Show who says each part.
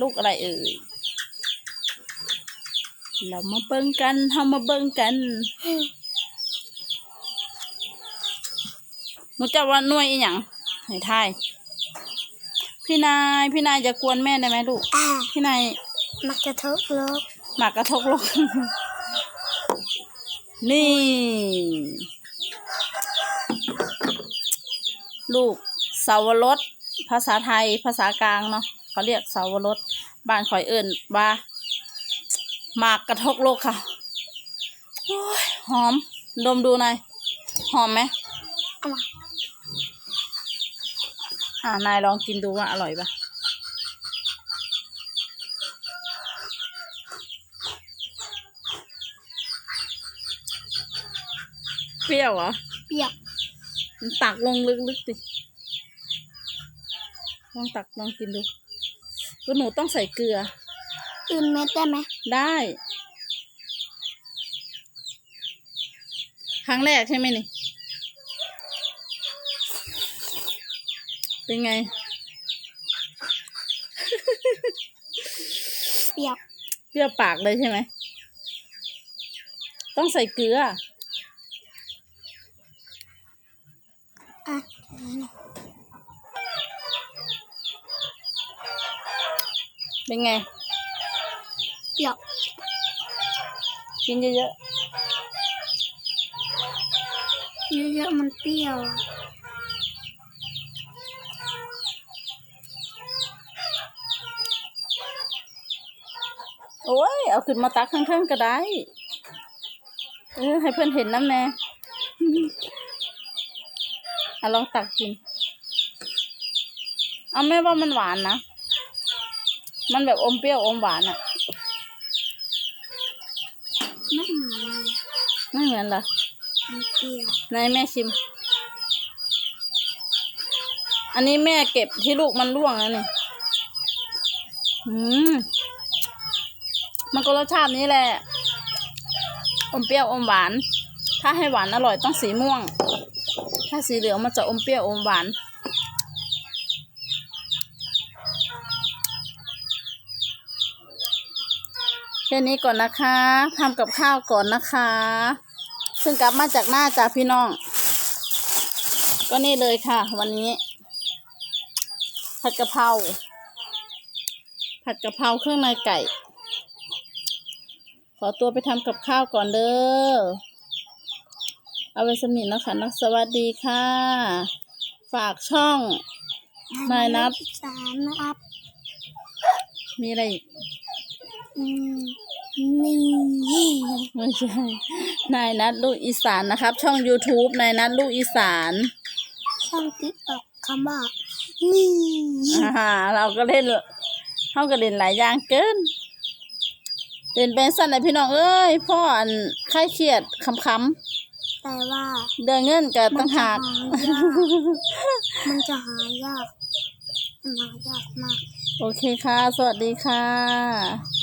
Speaker 1: ลูกอะไรเอ่ย เรามาเบิ่งกันเฮามาเบิ่งกันหนูจะว่าหน่วยอีหยังให้ทาย พี่นาย พี่นายจะกวนแม่ได้ไหมลูก
Speaker 2: อ่า
Speaker 1: พี่นาย
Speaker 2: มักจะทุกโลก
Speaker 1: หมากกระทกโลกนี่ ลูกเสาวรสภาษาไทย ภาษากลางเนาะ เขาเรียกเสาวรสบ้านข่อยเอิ่นว่าหมากกระทกโลกค่ะโอ้ยหอม ดมดูหน่อย หอมไหม
Speaker 2: อร่อย
Speaker 1: อ่านายลองกินดูว่าอร่อยปะเปรี้ยวเหรอ
Speaker 2: เปรี้ยว
Speaker 1: ตักลงลึกๆดิลองตักลองกินดู ก็หนูต้องใส่เกลือ
Speaker 2: อื่นเม็ดได้ไหม
Speaker 1: ได้ ครั้งแรกใช่ไหมนี่ เป็นไง
Speaker 2: เปรี้ยว
Speaker 1: เปรี้ยวปากเลยใช่ไหม ต้องใส่เกลือ
Speaker 2: อะ
Speaker 1: เป็นไง
Speaker 2: เปรี้ยว
Speaker 1: กินเยอะ
Speaker 2: เยอะๆมันเปรี้ยว
Speaker 1: ๆโอ้ย เอาขึ้นมาตักข้างๆก็ได้ เออ ให้เพื่อนเห็นน้ำแน่อะลองตักกิน เอาแม่ว่ามันหวานนะ มันแบบอมเปรี้ยวอมหวานอะ
Speaker 2: ไม่เหมือนเลย
Speaker 1: ไม่เหมือนเหรอ
Speaker 2: มันเปรี้ยว
Speaker 1: ไหนายแม่ชิม อันนี้แม่เก็บที่ลูกมันร่วงแล้วนี่อืมมันก็รสชาตินี้แหละ อมเปรี้ยวอมหวาน ถ้าให้หวานอร่อยต้องสีม่วง ถ้าสีเหลืองมันจะอมเปรี้ยวอมหวาน แค่นี้ก่อนนะคะทำกับข้าวก่อนนะคะ ซึ่งกลับมาจากหน้าจากพี่น้อง ก็นี่เลยค่ะ วันนี้ ผัดกะเพราผัดกะเพราเครื่องในไก่ ขอตัวไปทำกับข้าวก่อนเด้อเอาไว้สำนิทนะคะนักสวัสดีค่ะ ฝากช่องนายนับ
Speaker 2: สามนะครับ
Speaker 1: มีอะไรอีก
Speaker 2: อืม นี่
Speaker 1: ไม่ใช่นายนัดลูกอีสานนะครับ ช่อง YouTube นายนัดลูกอีสาน
Speaker 2: ช่องติ๊กตอกคำว่านี่
Speaker 1: อ่าเราก็เล่นเขาก็เล่นหลายอย่างเกินเล่นเป็นสั้นเลยพี่น้องเอ้ยพ่ออันใครเครียดคำค
Speaker 2: แต่ว่าำ
Speaker 1: เดินเงินกับตั้งหาก
Speaker 2: มันจะหายากมันหายากมาก
Speaker 1: โอเคค่ะ สวัสดีค่ะ